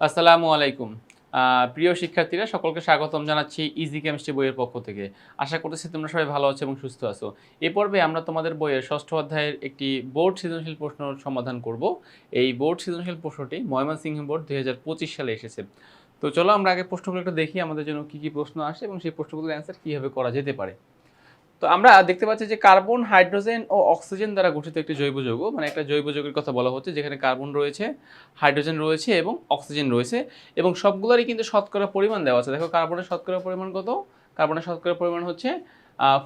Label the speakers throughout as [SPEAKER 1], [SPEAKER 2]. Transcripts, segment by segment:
[SPEAKER 1] আসসালামু আলাইকুম। প্রিয় শিক্ষার্থীরা, সকলকে স্বাগতম জানাচ্ছি ইজি কেমিস্ট্রি বইয়ের পক্ষ থেকে। আশা করতেছি তোমরা সবাই ভালো আছো এবং সুস্থ আছো। এ পর্বে আমরা তোমাদের বইয়ের ষষ্ঠ অধ্যায়ের একটি বোর্ড সৃজনশীল প্রশ্ন সমাধান করব। এই বোর্ড সৃজনশীল প্রশ্নটি ময়মনসিংহ বোর্ড দুই হাজার পঁচিশ সালে এসেছে। তো চলো আমরা আগে প্রশ্নগুলো একটু দেখি, আমাদের জন্য কী কী প্রশ্ন আসে এবং সেই প্রশ্নগুলোর অ্যান্সার কীভাবে করা যেতে পারে। তো আমরা দেখতে পাচ্ছি যে কার্বন, হাইড্রোজেন ও অক্সিজেন দ্বারা গঠিত একটি জৈব যৌগ মানে একটা জৈব যৌগের কথা বলা হচ্ছে যেখানে কার্বন রয়েছে, হাইড্রোজেন রয়েছে এবং অক্সিজেন রয়েছে এবং সবগুলোরই কিন্তু শতকরা পরিমাণ দেওয়া আছে। দেখো কার্বনের শতকরা পরিমাণ কত? কার্বনের শতকরা পরিমাণ হচ্ছে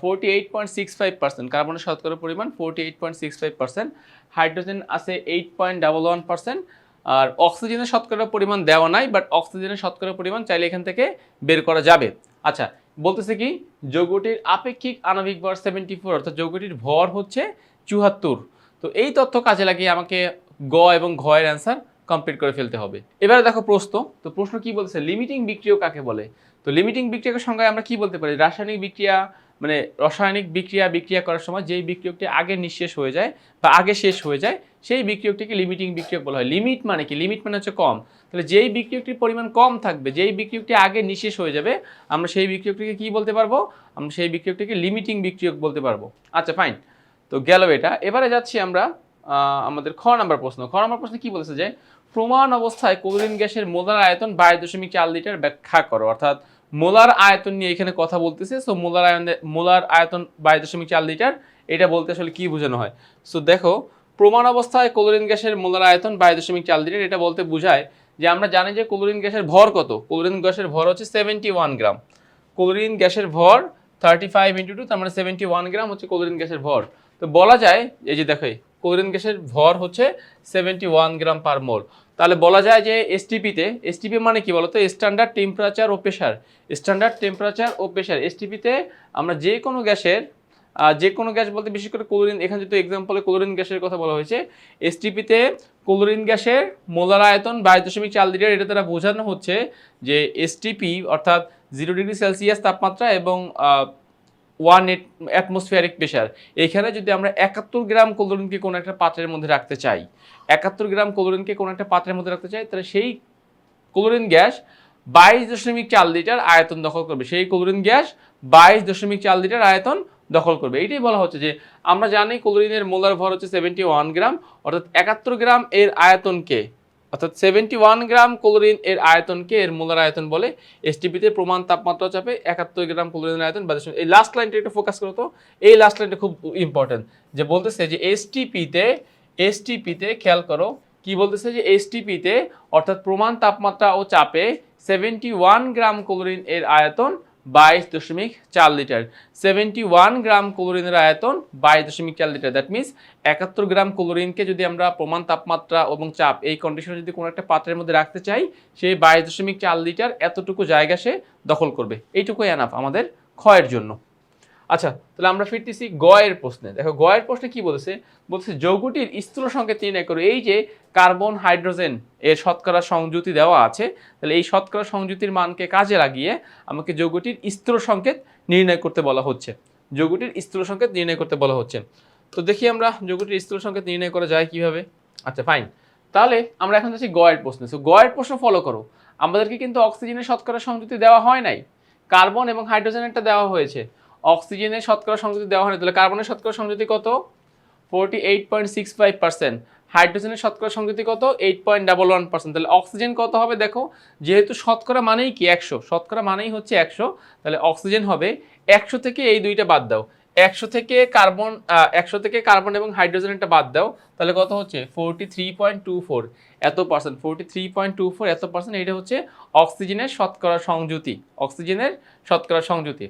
[SPEAKER 1] forty eight point six five percent কার্বনের শতকরা পরিমাণ forty eight point six five percent hydrogen আছে eight point double one percent আর অক্সিজেনের শতকরা পরিমাণ দেওয়া নাই বাট অক্সিজেনের শতকরা পরিমাণ চাইলে এখান থেকে বের করা যাবে। আচ্ছা বলতেছে কি, যৌগটির আপেক্ষিক আণবিক ভর সেভেন্টি ফোর অর্থাৎ যৌগটির ভর হচ্ছে চুহাত্তর তো এই তথ্য কাজে লাগিয়ে আমাকে গ এবং ঘয়ের অ্যান্সার কমপ্লিট করে ফেলতে হবে। এবারে দেখো প্রশ্ন। তো প্রশ্ন কি বলছে? লিমিটিং বিক্রিয়া কাকে বলে? তো লিমিটিং বিক্রিয়ার সঙ্গে আমরা কি বলতে পারি? রাসায়নিক বিক্রিয়া মানে রাসায়নিক বিক্রিয়া বিক্রিয়া করার সময় যেই বিক্রিয়কটি আগে নিঃশেষ হয়ে যায় বা আগে শেষ হয়ে যায়, সেই বিক্রিয়কটিকে লিমিটিং বিক্রিয়ক বলা হয়। লিমিট মানে কি? লিমিট মানে হচ্ছে কম। তাহলে যেই বিক্রিয়কটির পরিমাণ কম থাকবে, যেই বিক্রিয়কটি আগে নিঃশেষ হয়ে যাবে, আমরা সেই বিক্রিয়কটিকে কি বলতে পারব? আমরা সেই বিক্রিয়কটিকে লিমিটিং বিক্রিয়ক বলতে পারব। আচ্ছা ফাইন তো গেল এটা। এবারে যাচ্ছি আমরা আমাদের খ নাম্বার প্রশ্ন। খ নাম্বার প্রশ্নে কি বলেছে যে, প্রমাণ অবস্থায় কোলিন গ্যাসের মোলার আয়তন বাইশ দশমিক চার লিটার ব্যাখ্যা করো। অর্থাৎ মোলার আয়তন নিয়ে এখানে কথা বলতেছে সো মোলার আয়ন মোলার আয়তন বাইশ দশমিক চার লিটার, এটা বলতে আসলে কি বোঝানো হয়? সো দেখো, প্রমাণ অবস্থায় ক্লোরিন গ্যাসের মোলার আয়তন বাইশ দশমিক চার লিটার, এটা বলতে বোঝায় যে আমরা জানি যে ক্লোরিন গ্যাসের ভর কত? ক্লোরিন গ্যাসের ভর হচ্ছে সেভেন্টি ওয়ান গ্রাম। ক্লোরিন গ্যাসের ভর থার্টি ফাইভ ইন্টু টু তার মানে সেভেন্টি ওয়ান গ্রাম হচ্ছে ক্লোরিন গ্যাসের ভর। তো বলা যায়, এই যে দেখো ক্লোরিন গ্যাসের ভর হচ্ছে seventy one gram per mole তাহলে বলা যায় যে এসটিপিতে এসটিপি মানে কি বলতো? স্ট্যান্ডার্ড টেম্পারেচার ও প্রেশার স্ট্যান্ডার্ড টেম্পারেচার ও প্রেশার এসটিপিতে আমরা যে কোনো গ্যাসের যে কোনো গ্যাস বলতে বিশেষ করে ক্লোরিন, এখানে যেহেতু এক্সাম্পলে ক্লোরিন গ্যাসের কথা বলা হয়েছে এসটিপিতে ক্লোরিন গ্যাসের মোলার আয়তন বাইশ দশমিক চার লিটার, এটা তারা বোঝানো হচ্ছে যে এসটিপি অর্থাৎ জিরো ডিগ্রি সেলসিয়াস তাপমাত্রা এবং ওয়ান এট অ্যাটমসফিয়ারিক প্রেশার এখানে যদি আমরা একাত্তর গ্রাম কোলোরিনকে কোনো একটা পাত্রের মধ্যে রাখতে চাই, একাত্তর গ্রাম কোলোরিনকে কোনো একটা পাত্রের মধ্যে রাখতে চাই, তাহলে সেই ক্লোরিন গ্যাস বাইশ দশমিক চার লিটার আয়তন দখল করবে। সেই ক্লোরিন গ্যাস বাইশ দশমিক চার লিটার আয়তন দখল করবে। এটাই বলা হচ্ছে যে আমরা জানি কোলোরিনের মোলার ভর হচ্ছে সেভেন্টি ওয়ান গ্রাম, অর্থাৎ একাত্তর গ্রাম এর আয়তনকে অর্থাৎ সেভেন্টি ওয়ান গ্রাম ক্লোরিন এর আয়তনকে এর মোলার আয়তন বলে এসটিপিতে প্রমাণ তাপমাত্রা চাপে একাত্তর গ্রাম ক্লোরিনের আয়তন বা এই লাস্ট লাইনটা একটু ফোকাস করো তো। এই লাস্ট লাইনটা খুব ইম্পর্টেন্ট যে বলতেছে যে এসটিপিতে এসটিপিতে খেয়াল করো, কি বলতেছে যে এসটিপিতে অর্থাৎ প্রমাণ তাপমাত্রা ও চাপে সেভেন্টি ওয়ান গ্রাম ক্লোরিন এর আয়তন বাইশ দশমিক চার লিটার। সেভেন্টি ওয়ান গ্রাম ক্লোরিনের আয়তন বাইশ দশমিক চার লিটার। দ্যাট মিনস একাত্তর গ্রাম ক্লোরিনকে যদি আমরা প্রমাণ তাপমাত্রা এবং চাপ এই কন্ডিশনে যদি কোনো একটা পাত্রের মধ্যে রাখতে চাই সেই বাইশ দশমিক চার লিটার এতটুকু জায়গা সে দখল করবে। এইটুকুই এনাফ আমাদের ক্ষয়ের জন্য। আচ্ছা তাহলে আমরা ফিরতেছি গয়ের প্রশ্নে। দেখো, গয়ের প্রশ্নে কি বলেছে? বলছে, যৌগটির স্থূল সংকেত নির্ণয় করো। এই যে কার্বন, হাইড্রোজেন এর শতকরা সংযুতি দেওয়া আছে, তাহলে এই শতকরা সংযুতির মানকে কাজে লাগিয়ে আমাকে যৌগটির স্থূল সংকেত নির্ণয় করতে বলা হচ্ছে। যৌগটির স্থূল সংকেত নির্ণয় করতে বলা হচ্ছে। তো দেখি আমরা যৌগটির স্থূল সংকেত নির্ণয় করা যায় কীভাবে? আচ্ছা ফাইন তাহলে আমরা এখন যাচ্ছি গয়ের প্রশ্নে। তো গয়ের প্রশ্ন ফলো করো। আমাদেরকে কিন্তু অক্সিজেনের শতকরা সংযুতি দেওয়া হয় নাই। কার্বন এবং হাইড্রোজেনেরটা দেওয়া হয়েছে। অক্সিজেনের শতকরা সংযুতি দেওয়া হয়নি তাহলে কার্বনের শতকরা সংযুতি কত? Forty eight point six five percent হাইড্রোজেনের শতকরা সংযুতি কত? Eight point double one percent তাহলে অক্সিজেন কত হবে দেখো? যেহেতু শতকরা মানেই কি? একশো। শতকরা মানেই হচ্ছে একশো। তাহলে অক্সিজেন হবে একশো থেকে এই দুইটা বাদ দাও। একশো থেকে কার্বন একশো থেকে কার্বন এবং হাইড্রোজেনটা বাদ দাও। তাহলে কত হচ্ছে? Forty three point two four এত percent forty three point two four এত পার্সেন্ট এটা হচ্ছে অক্সিজেনের শতকরা সংযুতি অক্সিজেনের শতকরা সংযুতি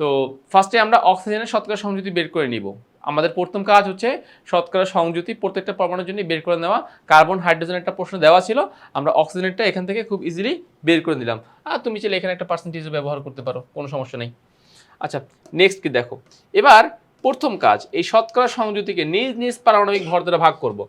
[SPEAKER 1] তো ফার্স্টে আমরা অক্সিজেনের শতকরা সংযুতি বের করে নিব। আমাদের প্রথম কাজ হচ্ছে শতকরা সংযুতি প্রত্যেকটা পরমাণুর জন্য বের করে নেওয়া। কার্বন হাইড্রোজেন একটা প্রশ্ন দেওয়া ছিল। আমরা অক্সিজেনটা এখান থেকে খুব ইজিলি বের করে নিলাম। আর তুমি চাইলে এখানে একটা পার্সেন্টেজ ব্যবহার করতে পারো, কোনো সমস্যা নেই। আচ্ছা নেক্সট কি দেখো? এবার প্রথম কাজ, এই শতকরা সংযুতিকে নিজ নিজ পারমাণবিক ভর দ্বারা ভাগ করব।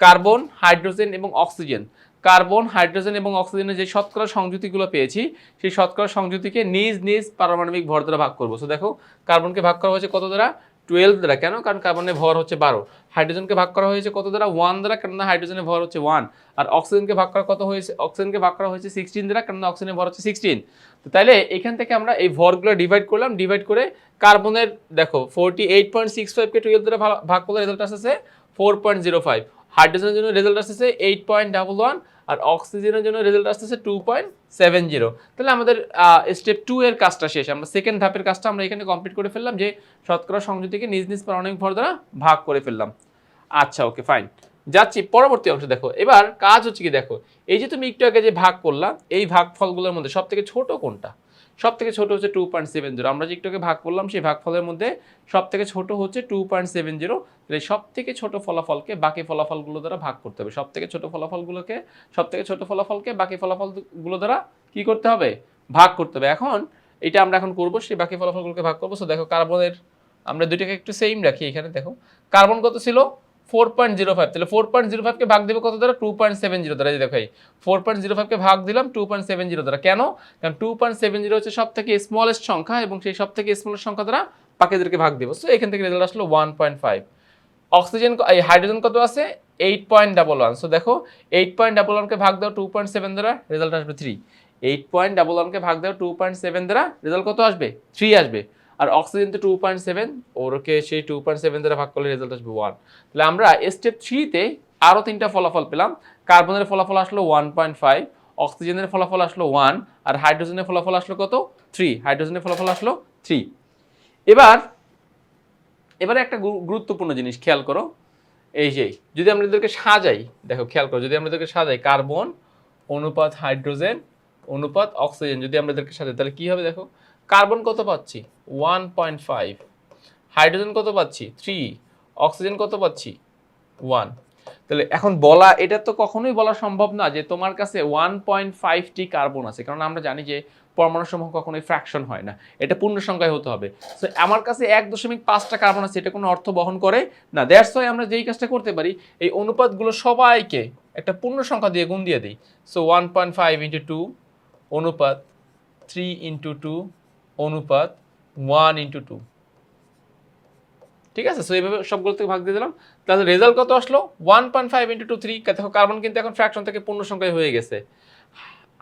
[SPEAKER 1] কার্বন হাইড্রোজেন এবং অক্সিজেন কার্বন, হাইড্রোজেন এবং অক্সিজেনের যে শতকরা সংযুতিগুলো পেয়েছি, সেই শতকরা সংযুতিকে নিজ নিজ পারমাণবিক ভর দ্বারা ভাগ করব। সো দেখো, কার্বনকে ভাগ করা হয়েছে কত দ্বারা? টুয়েলভ দ্বারা। কেন? কারণ কার্বনের ভর হচ্ছে বারো। হাইড্রোজেনকে ভাগ করা হয়েছে কত দ্বারা? ওয়ান দ্বারা কারণ হাইড্রোজেনের ভর হচ্ছে ওয়ান আর অক্সিজেনকে ভাগ করা কত হয়েছে? অক্সিজেনকে ভাগ করা হয়েছে সিক্সটিন দ্বারা কারণ অক্সিজেনের ভর হচ্ছে সিক্সটিন তো তাহলে এখান থেকে আমরা এই ভরগুলো ডিভাইড করলাম। ডিভাইড করে কার্বনের, দেখো ফোরটি এইট পয়েন্ট সিক্স ফাইভকে টুয়েলভ দ্বারা ভাগ করলে রেজাল্ট আসছে ফোর পয়েন্ট জিরো ফাইভ হাইড্রোজেনের জন্য রেজাল্ট আসতেছে এইট পয়েন্ট ডাবল ওয়ান আর অক্সিজেনের জন্য রেজাল্ট আসতেছে টু পয়েন্ট সেভেন জিরো তাহলে আমাদের স্টেপ টু এর কাজটা শেষ। আমরা সেকেন্ড ধাপের কাজটা আমরা এখানে কমপ্লিট করে ফেললাম যে শতকরা সংযুতিকে নিজ নিজ পারমাণবিক ভর দ্বারা ভাগ করে ফেললাম। আচ্ছা ওকে ফাইন যাচ্ছি পরবর্তী অংশ, দেখো। এবার কাজ হচ্ছে কি, দেখো, এই যে তুমি একটু আগে যে ভাগ করলাম এই ভাগ ফলগুলোর মধ্যে সব থেকে ছোট কোনটা? সব থেকে ছোট হচ্ছে টু পয়েন্ট সেভেন জিরো আমরা যে একটু ভাগ করলাম, সেই ভাগফলের মধ্যে সব থেকে ছোট হচ্ছে টু পয়েন্ট সেভেন জিরো তাহলে সব থেকে ছোট ফলাফলকে বাকি ফলাফলগুলো দ্বারা ভাগ করতে হবে। সব থেকে ছোট ফলাফলগুলোকে সব থেকে ছোট ফলাফলকে বাকি ফলাফলগুলো দ্বারা কি করতে হবে? ভাগ করতে হবে। এখন এটা আমরা এখন করব, সেই বাকি ফলাফলগুলোকে ভাগ করব। সো দেখো কার্বনের আমরা দুইটাকে একটু সেম রাখি এখানে, দেখো। কার্বন কত ছিল? ফোর পয়েন্ট জিরো ফাইভ তাহলে ফোর পয়েন্ট জিরো ফাইভকে ভাগ দেবে কত দ্বারা? টু পয়েন্ট সেভেন জিরো দ্বারা। দেখো ফোর পয়েন্ট জিরো ফাইভকে ভাগ দিলাম টু পয়েন্ট সেভেন জিরো দ্বারা। কেন? কারণ টু পয়েন্ট সেভেন জিরো হচ্ছে সব থেকে স্মলেস্ট সংখ্যা এবং সেই সব থেকে স্মলেস্ট সংখ্যা দ্বারা বাকিদেরকে ভাগ দেবো। সো এখান থেকে রেজাল্ট আসলো ওয়ান পয়েন্ট ফাইভ অক্সিজেন এই হাইড্রোজেন কত আছে? Eight point double one so দেখো এইট পয়েন্ট ডাবল ওয়ানকে ভাগ দাও টু পয়েন্ট সেভেন দ্বারা রেজাল্ট আসবে থ্রি এইট পয়েন্ট ডাবল ওয়ানকে ভাগ দাও টু পয়েন্ট সেভেন দ্বারা রেজাল্ট কত আসবে? থ্রি আসবে। আর অক্সিজেন তো টু পয়েন্ট সেভেন ওরকে সেই টু পয়েন্ট সেভেন দ্বারা ভাগ করলে রেজাল্ট আসবে ওয়ান তাহলে আমরা স্টেপ থ্রিতে আরও তিনটা ফলাফল পেলাম। কার্বনের ফলাফল আসলো ওয়ান পয়েন্ট ফাইভ অক্সিজেনের ফলাফল আসলো ওয়ান আর হাইড্রোজেনের ফলাফল আসলো কত? থ্রি হাইড্রোজেনের ফলাফল আসলো থ্রি এবার, এবারে একটা গুরুত্বপূর্ণ জিনিস খেয়াল করো। এই যে, যদি আমরা এদেরকে সাজাই, দেখো খেয়াল করো, যদি আমরা এদেরকে সাজাই কার্বন অনুপাত হাইড্রোজেন অনুপাত অক্সিজেন যদি আমরা এদেরকে সাজাই, তাহলে কী হবে দেখো? কার্বন কত পাচ্ছি? ওয়ান পয়েন্ট ফাইভ হাইড্রোজেন কত পাচ্ছি? থ্রি অক্সিজেন কত পাচ্ছি? ওয়ান তাহলে এখন বলা, এটা তো কখনোই বলা সম্ভব না যে তোমার কাছে ওয়ান পয়েন্ট ফাইভটি কার্বন আছে, কারণ আমরা জানি যে পরমাণু সমূহ কখনোই ফ্র্যাকশন হয় না। এটা পূর্ণ সংখ্যায় হতে হবে। সো আমার কাছে এক দশমিক পাঁচটা কার্বন আছে, এটা কোনো অর্থ বহন করে না। দ্যাটস ওয়াই আমরা যেই কাজটা করতে পারি, এই অনুপাতগুলো সবাইকে একটা পূর্ণ সংখ্যা দিয়ে গুণ দিয়ে দিই। So one point five into two অনুপাত থ্রি ইন্টু টু অনুপাত ওয়ান ইন্টু টু ঠিক আছে? সো এইভাবে সবগুলো থেকে ভাগ দিয়ে দিলাম। তাহলে রেজাল্ট কত আসলো? One point five into two three দেখো কার্বন কিন্তু এখন ফ্র্যাকশন থেকে পূর্ণ সংখ্যায় হয়ে গেছে।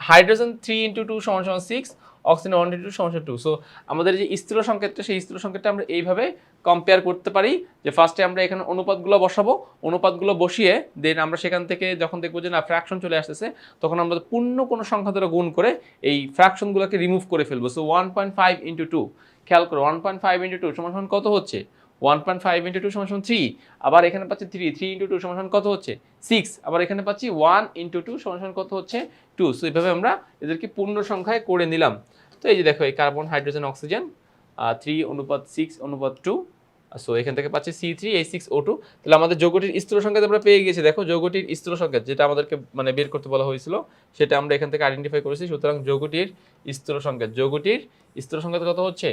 [SPEAKER 1] হাইড্রোজেন থ্রি ইন্টু টু সমান সমান সিক্স অক্সিজেন ওয়ান ইন্টু সমান টু সো আমাদের যে স্থির সংকেতটা, সেই স্থির সংকেতটা আমরা এইভাবে কম্পেয়ার করতে পারি যে ফার্স্টে আমরা এখানে অনুপাতগুলো বসাবো, অনুপাতগুলো বসিয়ে দেন আমরা সেখান থেকে যখন দেখব যে না ফ্র্যাকশন চলে আসতেছে, তখন আমরা পূর্ণ কোনো সংখ্যা দ্বারা গুণ করে এই ফ্র্যাকশনগুলোকে রিমুভ করে ফেলব। So one point five into two খেয়াল করো one point five into two সমান কত হচ্ছে? One point five into two সমান থ্রি আবার এখানে পাচ্ছি থ্রি থ্রি ইন্টু টু সমান কত হচ্ছে? সিক্স আবার এখানে পাচ্ছি ওয়ান ইন্টু টু সমান কত হচ্ছে? টু সো এইভাবে আমরা এদেরকে পূর্ণ সংখ্যায় করে নিলাম। তো এই যে দেখো এই কার্বন হাইড্রোজেন অক্সিজেন থ্রি অনুপাত সিক্স অনুপাত টু সো এখান থেকে পাচ্ছি C three H six O two তাহলে আমাদের যৌগটির স্থির সংকেত আমরা পেয়ে গেছি দেখো, যৌগটির স্থির সংকেত, যেটা আমাদেরকে মানে বের করতে বলা হয়েছিল, সেটা আমরা এখান থেকে আইডেন্টিফাই করেছি। সুতরাং যৌগটির স্থির সংকেত, যৌগটির স্থির সংকেত কত হচ্ছে?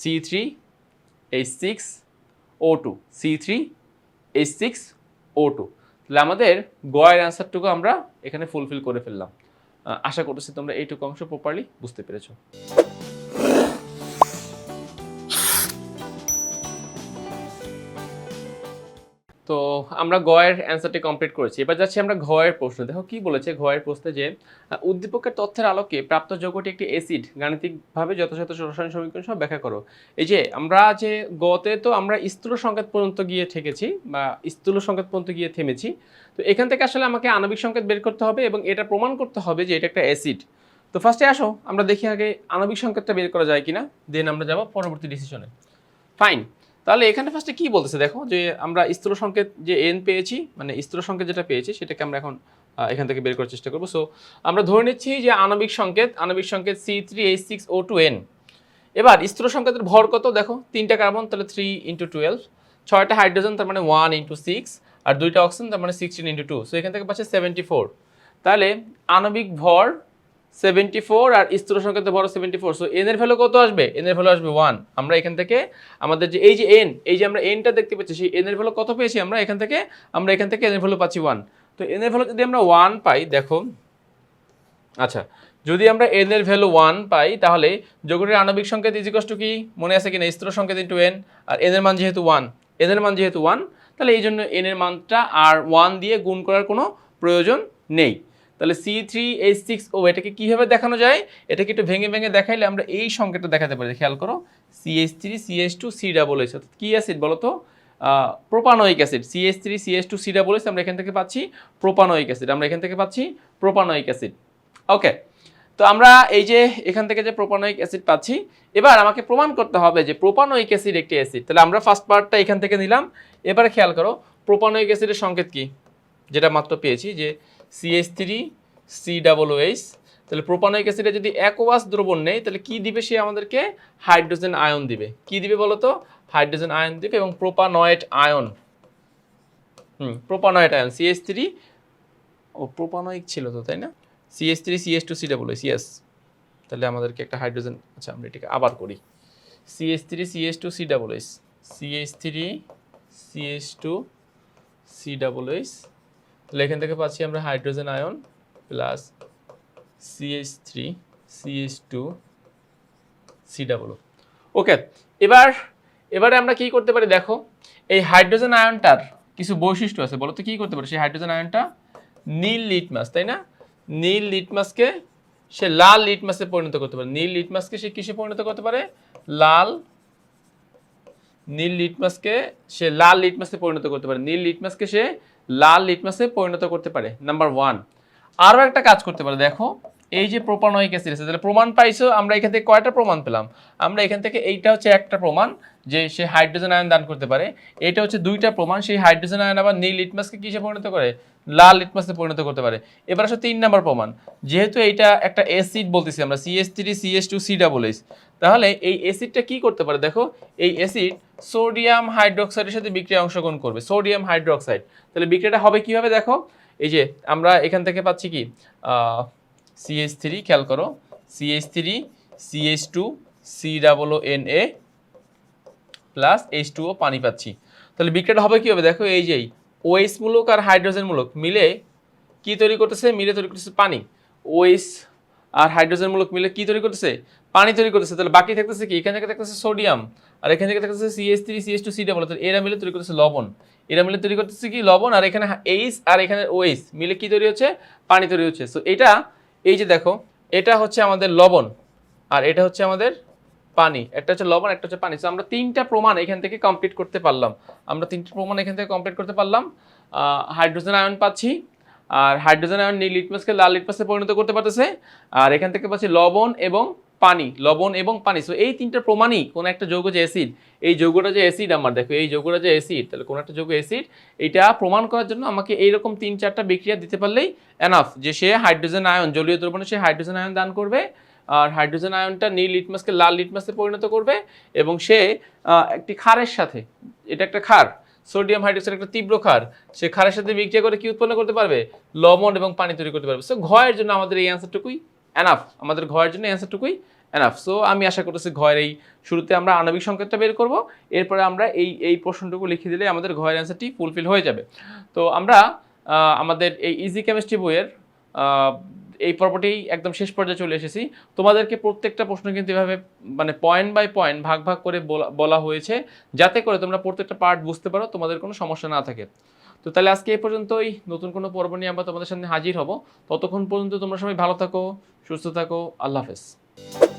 [SPEAKER 1] C three H six O two C three H six O two তাহলে আমাদের গয়ের অ্যান্সারটুকু আমরা এখানে ফুলফিল করে ফেললাম। আশা করতেছি তোমরা এইটুকু অংশ প্রপারলি বুঝতে পেরেছ। তো আমরা গয়ের অ্যান্সারটি কমপ্লিট করেছি। এবার যাচ্ছি আমরা ঘয়ের প্রশ্ন। দেখো কি বলেছে ঘয়ের প্রশ্নে যে উদ্দীপকের তথ্যের আলোকে প্রাপ্ত যৌগটি একটি অ্যাসিড গাণিতিকভাবে যথাযথ রাসায়নিক সমীকরণ সহ ব্যাখ্যা করো। এই যে, আমরা যে গতে তো আমরা স্থূল সংকেত পর্যন্ত গিয়ে ঠেকেছি বা স্থূল সংকেত পর্যন্ত গিয়ে থেমেছি। তো এখান থেকে আসলে আমাকে আণবিক সংকেত বের করতে হবে এবং এটা প্রমাণ করতে হবে যে এটা একটা অ্যাসিড তো ফার্স্টে আসো, আমরা দেখি আগে আণবিক সংকেতটা বের করা যায় কিনা দেন আমরা যাব পরবর্তী ডিসিশনে ফাইন তাহলে এখানে ফার্স্টে কি বলতেছে দেখো? যে আমরা স্থূল সংকেত যে এন পেয়েছি মানে স্থূল সংকেত যেটা পেয়েছি, সেটাকে আমরা এখন এখান থেকে বের করার চেষ্টা করব। সো আমরা ধরে নিচ্ছি যে আণবিক সংকেত আণবিক সংকেত C three H six O two n এবার স্থূল সংকেতের ভর কত? দেখো, তিনটা কার্বন, তাহলে থ্রি ইন্টু টুয়েলভ ছয়টা হাইড্রোজেন, তার মানে ওয়ান ইন্টু সিক্স আর দুইটা অক্সিজেন তার মানে সিক্সটিন ইন্টু টু সো এখান থেকে পাচ্ছে সেভেন্টি ফোর তাহলে আণবিক ভর সেভেন্টি ফোর আর স্থূল সংকেতের ভর সেভেন্টি ফোর সো এন এর ভ্যালু কত আসবে? এন এর ভ্যালু আসবে ওয়ান আমরা এখান থেকে আমাদের যে এই যে এন এই যে আমরা এনটা দেখতে পাচ্ছি, সেই এন এর ভ্যালু কত পেয়েছি আমরা? এখান থেকে, আমরা এখান থেকে এন এর ভ্যালু পাচ্ছি ওয়ান তো এন এর ভ্যালু যদি আমরা ওয়ান পাই, দেখো আচ্ছা যদি আমরা এন এর ভ্যালু ওয়ান পাই, তাহলে যৌগটির আণবিক সংকেত ইজিকষ্ট কি? মনে আছে কিনা? স্তর সংকেত ইন্টু এন আর এন এর মান যেহেতু ওয়ান এন এর মান যেহেতু ওয়ান তাহলে এই জন্য এন এর মানটা আর ওয়ান দিয়ে গুণ করার কোনো প্রয়োজন নেই। তাহলে C three H six O এটাকে কীভাবে দেখানো যায়? এটাকে একটু ভেঙে ভেঙে দেখাইলে আমরা এই সংকেতটা দেখাতে পারি। খেয়াল করো CH three CH two C double H অর্থাৎ কী অ্যাসিড বলো তো propanoic acid CH three CH two C double H আমরা এখান থেকে পাচ্ছি প্রোপানোয়িক অ্যাসিড আমরা এখান থেকে পাচ্ছি প্রোপানোয়িক অ্যাসিড ওকে তো আমরা এই যে এখান থেকে যে প্রোপানোয়িক অ্যাসিড পাচ্ছি, এবার আমাকে প্রমাণ করতে হবে যে প্রোপানোয়িক অ্যাসিড একটি অ্যাসিড তাহলে আমরা ফার্স্ট পার্টটা এখান থেকে নিলাম। এবারে খেয়াল করো প্রোপানোয়িক অ্যাসিডের সংকেত কি? যেটা মাত্র পেয়েছি যে CH three C double H তাহলে প্রোপানোয়িক অ্যাসিডে যদি একোয়াস দ্রবণ নেই, তাহলে কি দিবে সে আমাদেরকে? হাইড্রোজেন আয়ন দিবে। কি দিবে বলো তো হাইড্রোজেন আয়ন দিবে এবং propanoate ion hmm propanoate ion CS three O propanoic ছিল তো, তাই না? CS three CS two C double H yes তাহলে আমাদেরকে একটা হাইড্রোজেন আচ্ছা আমরা এটাকে আবার করি। CS three CS two C double H CS three CS two C double H তাহলে এখান থেকে পাচ্ছি আমরা hydrogen ion plus CS three CS two C double okay এবার, এবারে আমরা কি করতে পারি দেখো, এই হাইড্রোজেন আয়নটার কিছু বৈশিষ্ট্য আছে, বলো তো কি করতে পারে? সেই হাইড্রোজেন আয়নটা নীল লিটমাস তাই না? নীল লিটমাসকে সে লাল লিটমাসে পরিণত করতে পারে। নীল লিটমাসকে সে কিসে পরিণত করতে পারে? লাল, নীল লিটমাসকে সে লাল লিটমাসে পরিণত করতে পারে। নীল লিটমাসকে সে লাল লিটমাসে পরিণত করতে পারে। নাম্বার ওয়ান আরও একটা কাজ করতে পারে, দেখো। এই যে প্রোপানয়িক অ্যাসিড আছে, তাহলে প্রমাণ পাইছো, আমরা এখান থেকে কয়টা প্রমাণ পেলাম? আমরা এখান থেকে এইটা হচ্ছে একটা প্রমাণ যে সে হাইড্রোজেন আয়ন দান করতে পারে। এটা হচ্ছে দুইটা প্রমাণ, সেই হাইড্রোজেন আয়ন আবার নীল লিটমাসকে কিসে পরিণত করে? লাল লিটমাসে পরিণত করতে পারে। এবার আসলে তিন নাম্বার প্রমাণ। যেহেতু এইটা একটা অ্যাসিড বলতেছি আমরা CS three CS two C double H তাহলে এই অ্যাসিডটা কি করতে পারে দেখো, এই অ্যাসিড সোডিয়াম হাইড্রোক্সাইডের সাথে বিক্রিয়া অংশগ্রহণ করবে সোডিয়াম হাইড্রোক্সাইড তাহলে বিক্রিয়াটা হবে কীভাবে দেখো, এই যে আমরা এখান থেকে পাচ্ছি কি সিএইচ থ্রি খেয়াল করো CH three CS two C double N A plus H two O পানি পাচ্ছি। তাহলে বিক্রিয়াটা হবে কি হবে দেখো, এই যেই ওএইচ মূলক আর হাইড্রোজেন মূলক মিলে কি তৈরি করতেছে? মিলে তৈরি করতেছে পানি। ওএইচ আর হাইড্রোজেন মূলক মিলে কি তৈরি করতেছে? পানি তৈরি করতেছে। তাহলে বাকি থাকতেছে কি? এখান থেকে থাকতেছে সোডিয়াম আর এখান থেকে থাকতেছে CS three CS two C double তাহলে এরা মিলে তৈরি করতেছে লবণ। এরা মিলে তৈরি করতেছে কি? লবণ আর এখানে এইচ আর এখানে ওএইচ মিলে কি তৈরি হচ্ছে? পানি তৈরি হচ্ছে। সো এটা, এই যে দেখো, এটা হচ্ছে আমাদের লবণ আর এটা হচ্ছে আমাদের পানি, একটা হচ্ছে লবণ, একটা হচ্ছে পানি। তো আমরা তিনটা প্রমাণ এখান থেকে কমপ্লিট করতে পারলাম। আমরা তিনটা প্রমাণ এখান থেকে কমপ্লিট করতে পারলাম। হাইড্রোজেন আয়ন পাচ্ছি। আর হাইড্রোজেন আয়ন নীল লিটমাসকে লাল লিটমাসে পরিণত করতে পারতেছে। আর এখান থেকে পাচ্ছি লবণ এবং পানি, লবণ এবং পানি। সো এই তিনটা প্রমাণই কোনো একটা যৌগ যে অ্যাসিড এই যৌগটা যে অ্যাসিড আমার, দেখো, এই যৌগটা যে অ্যাসিড তাহলে কোনো একটা যৌগ অ্যাসিড এটা প্রমাণ করার জন্য আমাকে এইরকম তিন চারটা বিক্রিয়া দিতে পারলেই এনাফ যে সে হাইড্রোজেন আয়ন জলীয় দ্রবণে সে হাইড্রোজেন আয়ন দান করবে। আর হাইড্রোজেন আয়নটা নীল লিটমাসকে লাল লিটমাসে পরিণত করবে এবং সে একটি ক্ষারের সাথে, এটা একটা ক্ষার, সোডিয়াম হাইড্রোক্সাইড একটা তীব্র ক্ষার, সে ক্ষারের সাথে বিক্রিয়া করে কি উৎপন্ন করতে পারবে? লবণ এবং পানি তৈরি করতে পারবে। সো ঘয়ের জন্য আমাদের এই অ্যান্সারটুকুই এনাফ আমাদের ঘয়ের জন্য অ্যান্সারটুকুই এনাফ সো আমি আশা করতেছি ঘয়ের এই শুরুতে আমরা আণবিক সংকেতটা বের করব। এরপরে আমরা এই এই প্রশ্নটুকু লিখে দিলে আমাদের ঘয়ের অ্যান্সারটি ফুলফিল হয়ে যাবে। তো আমরা আমাদের এই ইজি কেমিস্ট্রি বইয়ের এই পর্বটি একদম শেষ পর্যায়ে চলে এসেছি। তোমাদেরকে প্রত্যেকটা প্রশ্ন কিন্তু এভাবে মানে পয়েন্ট বাই পয়েন্ট ভাগ ভাগ করে বলা- হয়েছে, যাতে করে তোমরা প্রত্যেকটা পার্ট বুঝতে পারো, তোমাদের কোনো সমস্যা না থাকে। তো তাহলে আজকে এই পর্যন্তই। নতুন কোনো পর্ব নিয়ে আমরা তোমাদের সামনে হাজির হব। ততক্ষণ পর্যন্ত তোমরা সবাই ভালো থাকো, সুস্থ থাকো। আল্লাহ হাফেজ।